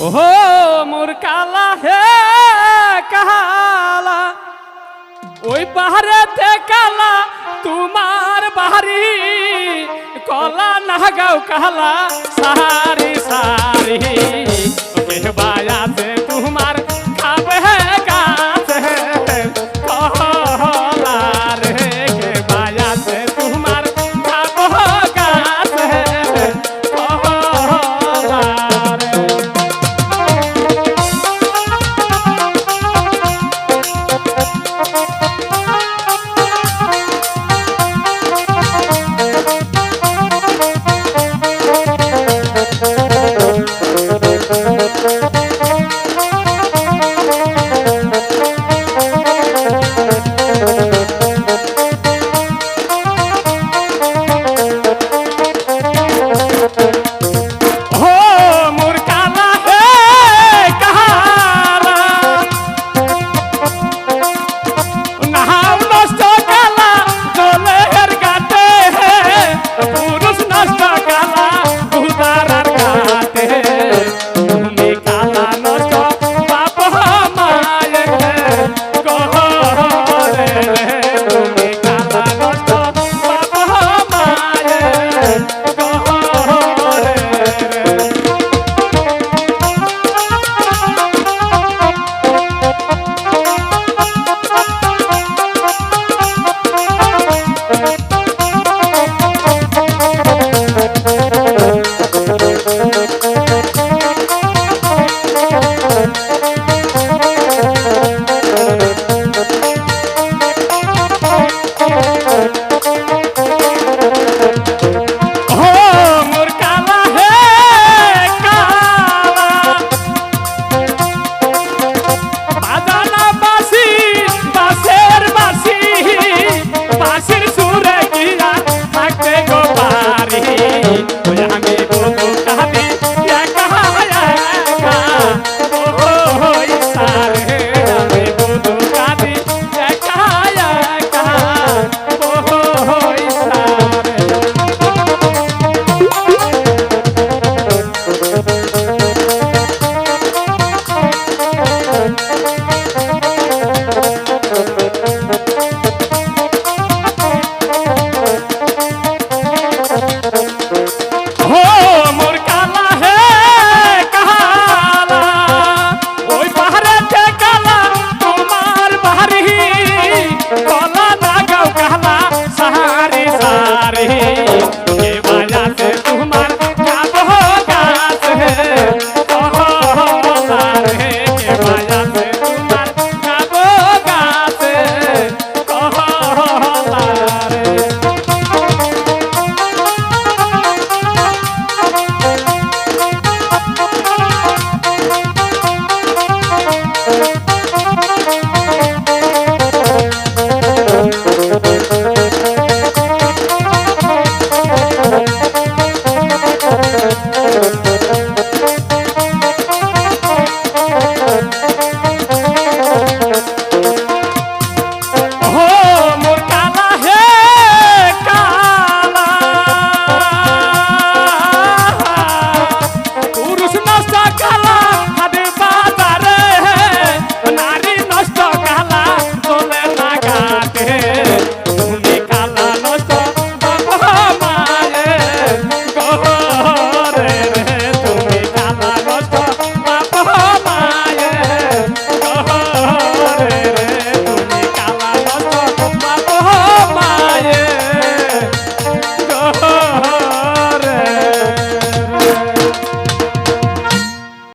ও মোর কালা হে কালা। ওই পাহাড়েতে কালা, তোমার বাহারি। কলা নাগাও কালা সারি সারি বায়া টাকা